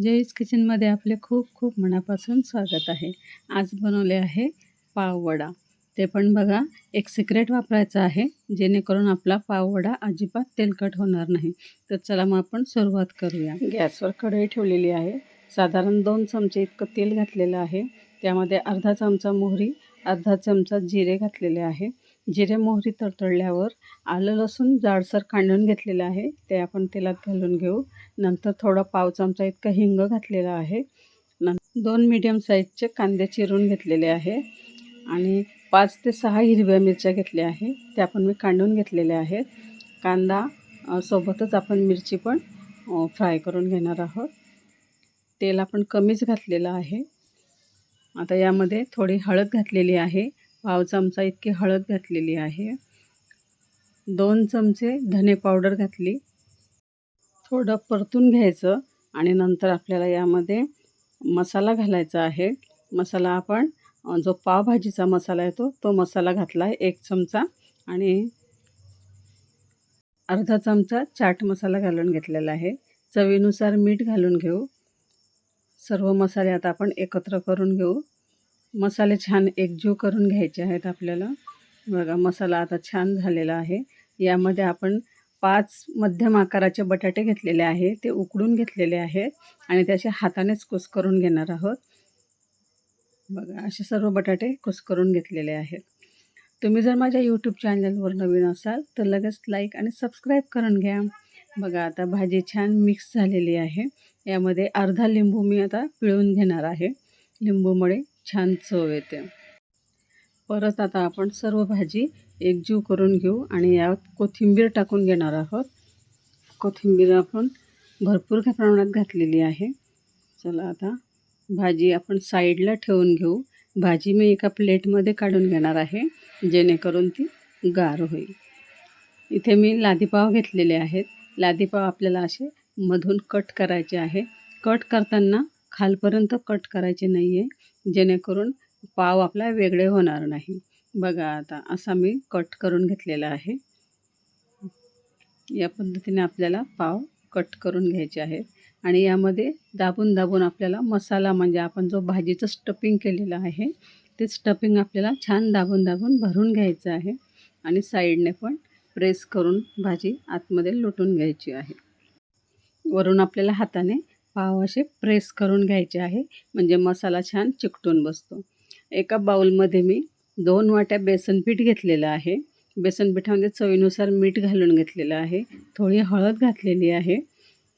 जयस किचनमध्ये आपले खूप खूप मनापासून स्वागत आहे. आज बनवले आहे पाववडा ते पण बघा एक सिक्रेट वापरायचं आहे जेणेकरून आपला पाववडा अजिबात तेलकट होणार नाही. तर चला मग आपण सुरुवात करूया. गॅसवर कढई ठेवलेली आहे. साधारण दोन चमचे इतकं तेल घातलेलं आहे. त्यामध्ये अर्धा चमचा मोहरी अर्धा चमचा जिरे घातलेले आहे. जिरे मोहरी तडतडल्यावर आलं लसूण जाडसर कांडून घेतलेलं आहे. ते आपण तेलात घालून घेऊ. नंतर थोडा पाव चमचा इतका हिंग घातलेला आहे. न दोन मीडियम साईजचे कांदे चिरून घेतलेले आहे. आणि पाच ते सहा हिरव्या मिरच्या घेतल्या आहे. त्या पण मी कांडून घेतलेल्या आहेत. कांदा सोबतच आपण मिरची पण फ्राय करून घेणार आहोत. तेल आपण कमीच घातलेलं आहे. आता यामध्ये थोडी हळद घातलेली आहे. पाव चमचा इतकी हळद घातलेली आहे. दोन चमचे धने पावडर घातली. थोडं परतून घ्यायचं आणि नंतर आपल्याला यामध्ये मसाला घालायचा आहे. मसाला आपण जो पावभाजीचा मसाला येतो तो मसाला घातला आहे एक चमचा आणि अर्धा चमचा चाट मसाला घालून घेतलेला आहे. चवीनुसार मीठ घालून घेऊ. सर्व मसाले आता आपण एकत्र करून घेऊ. मसाले छान एकजीव करून घ्यायचे आहेत आपल्याला. बघा मसाला आता छान झालेला आहे. यामध्ये आपण पाच मध्यम आकाराचे बटाटे घेतलेले आहे. ते उकडून घेतलेले आहेत आणि त्याचे हातानेच कुस करून घेणार आहोत. बघा असे सर्व बटाटे कुस करून घेतलेले आहेत. तुम्ही जर माझ्या यूट्यूब चॅनलवर नवीन असाल तर लगेच लाईक आणि सबस्क्राईब करून घ्या. बघा आता भाजी छान मिक्स झालेली आहे. यामध्ये अर्धा लिंबू मी आता पिळून घेणार आहे. लिंबूमुळे छान चव येते. परत आता आपण सर्व भाजी एकजीव करून घेऊ आणि यात कोथिंबीर टाकून घेणार आहोत. कोथिंबीर आपण भरपूर प्रमाणात घातलेली आहे. चला आता भाजी आपण साईडला ठेवून घेऊ. भाजी मी एका प्लेटमध्ये काढून घेणार आहे जेणेकरून ती गार होईल. इथे मी लादीपाव घेतलेले आहेत. लादीपाव आपल्याला असे मधून कट करायचे आहे. कट करताना खालपर्यंत कट करायचे नाही आहे जेणेकरून पाव आपला वेगळे होणार नाही. बघा आता असा मी कट करून घेतलेला आहे. या पद्धतीने आपल्याला पाव कट करून घ्यायचे आहेत. आणि यामध्ये दाबून दाबून आपल्याला मसाला म्हणजे आपण जो भाजीचं स्टफिंग केलेलं आहे ते स्टफिंग आपल्याला छान दाबून दाबून भरून घ्यायचं आहे. आणि साईडने पण प्रेस करून भाजी आतमध्ये लुटून घ्यायची आहे. वरून आपल्याला हाताने पाव असे प्रेस करून घ्यायचे आहे. म्हणजे मसाला छान चिकटून बसतो. एका बाउलमध्ये मी दोन वाट्या बेसन पीठ घेतलेलं आहे. बेसन पिठामध्ये चवीनुसार मीठ घालून घेतलेलं आहे. थोडी हळद घातलेली आहे.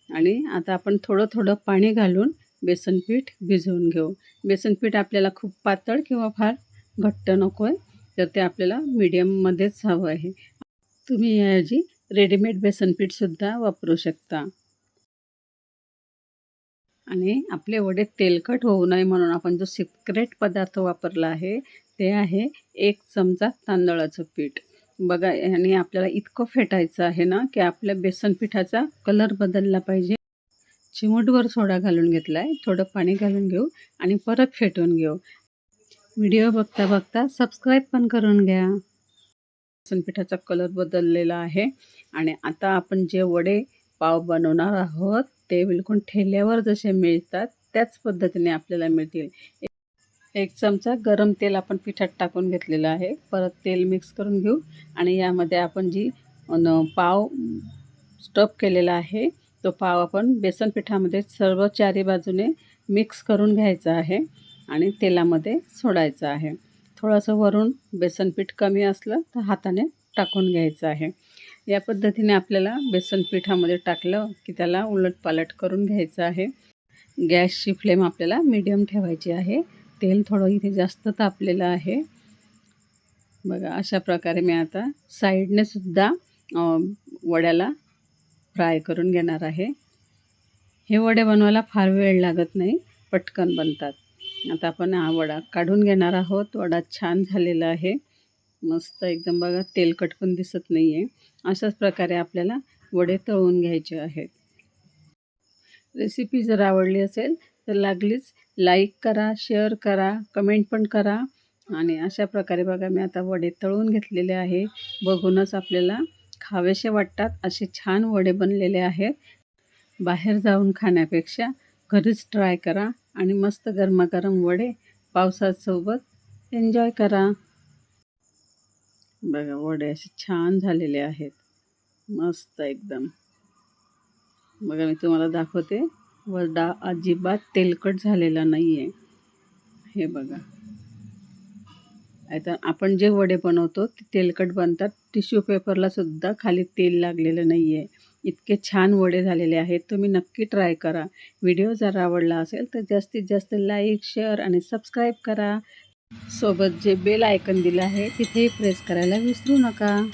आणि आता आपण थोडं थोडं पाणी घालून बेसन पीठ भिजवून घेऊ. बेसन पीठ आपल्याला खूप पातळ किंवा फार घट्ट नको आहे तर ते आपल्याला मीडियममध्येच हवं आहे. तुम्ही याऐवजी रेडीमेड बेसन पीठसुद्धा वापरू शकता. आणि आपले वडे तेलकट होऊ नये म्हणून आपण जो सिक्रेट पदार्थ वापरला आहे ते आहे एक चमचा तांदळाचं पीठ. बघा आणि आपल्याला इतकं फेटायचं आहे ना की आपल्या बेसन पिठाचा कलर बदलला पाहिजे. चिमूटभर सोडा घालून घेतला आहे थोडं पाणी घालून घेऊ आणि परत फेटून घेऊ. व्हिडिओ बघता बघता सबस्क्राईब पण करून घ्या. बेसन पिठाचा कलर बदललेला आहे. आणि आता आपण जे वडे पाव बनवणार आहोत. ते बिलकुल ठेल्यावर जसे मिळतात त्याच पद्धतीने आपल्याला मिळतील. एक चमचा गरम तेल आपण पिठात टाकून घेतलेलं आहे. परत तेल मिक्स करून घेऊ आणि यामध्ये आपण जी पाव स्टफ केलेला आहे तो पाव आपण बेसन पिठामध्ये सर्व चारी बाजूने मिक्स करून घ्यायचा आहे आणि तेलामध्ये सोडायचं आहे. थोडंसं वरून बेसन पीठ कमी असलं तर हाताने टाकून घ्यायचं आहे. या पद्धतीने आपल्याला बेसन पिठामध्ये टाकलं की त्याला उलटपालट करून घ्यायचं आहे. गॅसची फ्लेम आपल्याला मीडियम ठेवायची आहे. तेल थोडं इथे जास्त तापलेलं आहे. बघा अशा प्रकारे मी आता साईडने सुद्धा वड्याला फ्राय करून घेणार आहे. हे वडे बनवायला फार वेळ लागत नाही पटकन बनतात. आता आपण हा वडा काढून घेणार आहोत. वडा छान झालेला आहे. मस्त एकदम बघा तेलकट पण दिसत नाही आहे अशाच प्रकारे आपल्याला वडे तळून घ्यायचे आहेत. रेसिपी जर आवडली असेल तर लागलीच लाईक करा शेअर करा कमेंट पण करा. आणि अशा प्रकारे बघा मी आता वडे तळून घेतलेले आहे. बघूनच आपल्याला खावेसे वाटतात असे छान वडे बनलेले आहेत. बाहेर जाऊन खाण्यापेक्षा घरीच ट्राय करा आणि मस्त गरमागरम वडे पावसासोबत एन्जॉय करा. बघा वडे असे छान झालेले आहेत. मस्त एकदम. बघा मी तुम्हाला दाखवते. वडा अजिबात तेलकट झालेला नाही आहे हे बघा. आता आपण जे वडे बनवतो ते तेलकट बनतात. टिश्यू पेपरला सुद्धा खाली तेल लागलेलं नाही आहे इतके छान वडे झालेले आहेत. तुम्ही नक्की ट्राय करा. व्हिडिओ जर आवडला असेल तर जास्तीत जास्त लाईक शेअर आणि सबस्क्राईब करा. सोबत जे बेल आयकन दिलं आहे तिथेही प्रेस करायला विसरू नका.